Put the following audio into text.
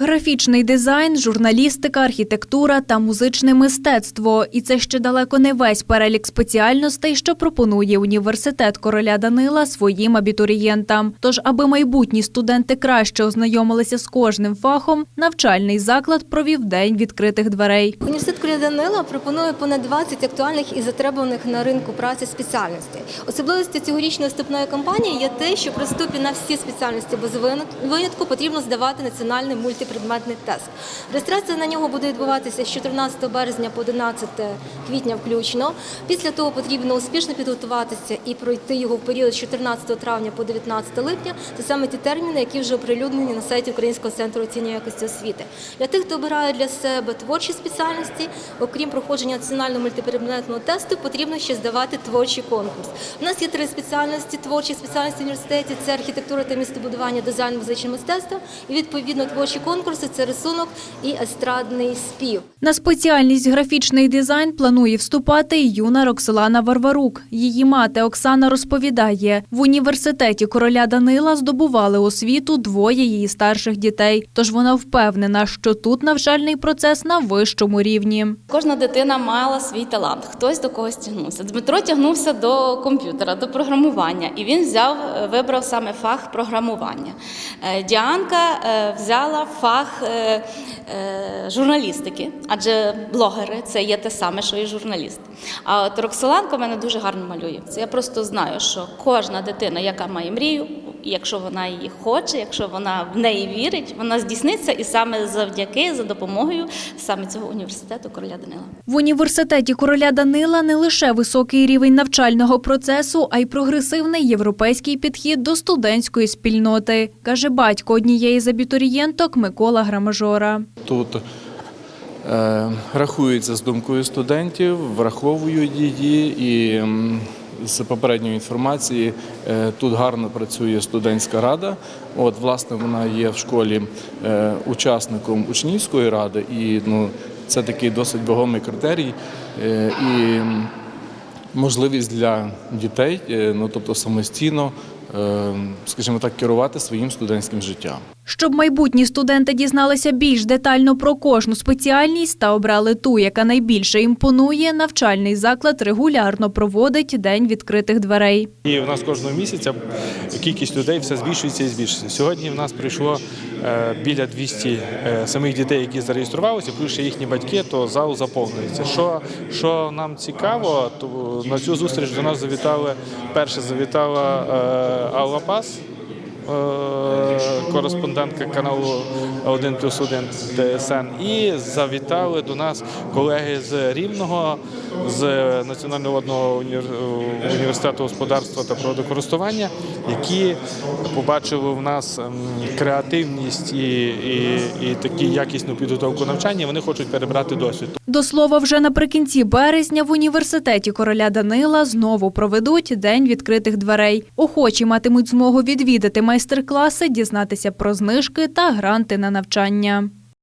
Графічний дизайн, журналістика, архітектура та музичне мистецтво. І це ще далеко не весь перелік спеціальностей, що пропонує університет короля Данила своїм абітурієнтам. Тож, аби майбутні студенти краще ознайомилися з кожним фахом, навчальний заклад провів день відкритих дверей. Університет Короля Данила пропонує понад 20 актуальних і затребуваних на ринку праці спеціальностей. Особливістю цьогорічної вступної кампанії є те, що при вступі на всі спеціальності без винятку потрібно здавати національний мультипредметний тест. Реєстрація на нього буде відбуватися з 14 березня по 11 квітня включно. Після того потрібно успішно підготуватися і пройти його в період з 14 травня по 19 липня. Це саме ті терміни, які вже оприлюднені на сайті Українського центру оцінювання якості освіти. Для тих, хто обирає для себе творчі спеціальності, окрім проходження національного мультипредметного тесту, потрібно ще здавати творчий конкурс. У нас є три спеціальності творчі спеціальності в університеті: це архітектура та містобудування, дизайн, музичне мистецтво. І відповідно творчі конкурси це рисунок і естрадний спів. На спеціальність графічний дизайн планує вступати й юна Роксолана Варварук. Її мати Оксана розповідає, в університеті короля Данила здобували освіту двоє її старших дітей. Тож вона впевнена, що тут навчальний процес на вищому рівні. Кожна дитина мала свій талант, хтось до когось тягнувся. Дмитро тягнувся до комп'ютера, до програмування, і він взяв, вибрав саме фах програмування. Е, Діанка е, взяла фах е, е, журналістики, адже блогери це є те саме, що і журналіст. А от Роксоланка мене дуже гарно малює. Це я просто знаю, що кожна дитина, яка має мрію, якщо вона її хоче, якщо вона в неї вірить, вона здійсниться і саме завдяки за допомогою саме цього університету короля Данила. В університеті короля Данила не лише високий рівень навчального процесу, а й прогресивний європейський підхід до студентської спільноти, каже батько однієї з абітурієнток Микола Грамажора. Тут е, рахуються з думкою студентів, враховують її і з попередньої інформації е, тут гарно працює студентська рада. От, власне, вона є в школі е, учасником учнівської ради, і ну, це такий досить вагомий критерій. Е, і можливість для дітей, ну тобто самостійно, скажімо так, керувати своїм студентським життям. Щоб майбутні студенти дізналися більш детально про кожну спеціальність та обрали ту, яка найбільше імпонує, навчальний заклад регулярно проводить день відкритих дверей. І в нас кожного місяця кількість людей все збільшується і збільшується. Сьогодні в нас прийшло е, біля 200 е, самих дітей, які зареєструвалися, плюс ще їхні батьки, то зал заповнюється. Що, що нам цікаво, то на цю зустріч до нас завітали, перше завітала е, Алла Пас. Е, Кореспондентка каналу 1 плюс 1 ТСН і завітали до нас колеги з Рівного, з Національного водного універ- університету господарства та природокористування, які побачили в нас ем, креативність і, і, і таку якісну підготовку навчання. Вони хочуть перебрати досвід. До слова, вже наприкінці березня в університеті короля Данила знову проведуть день відкритих дверей. Охочі матимуть змогу відвідати майстер-класи, дізнатися про знижки та гранти на навчання.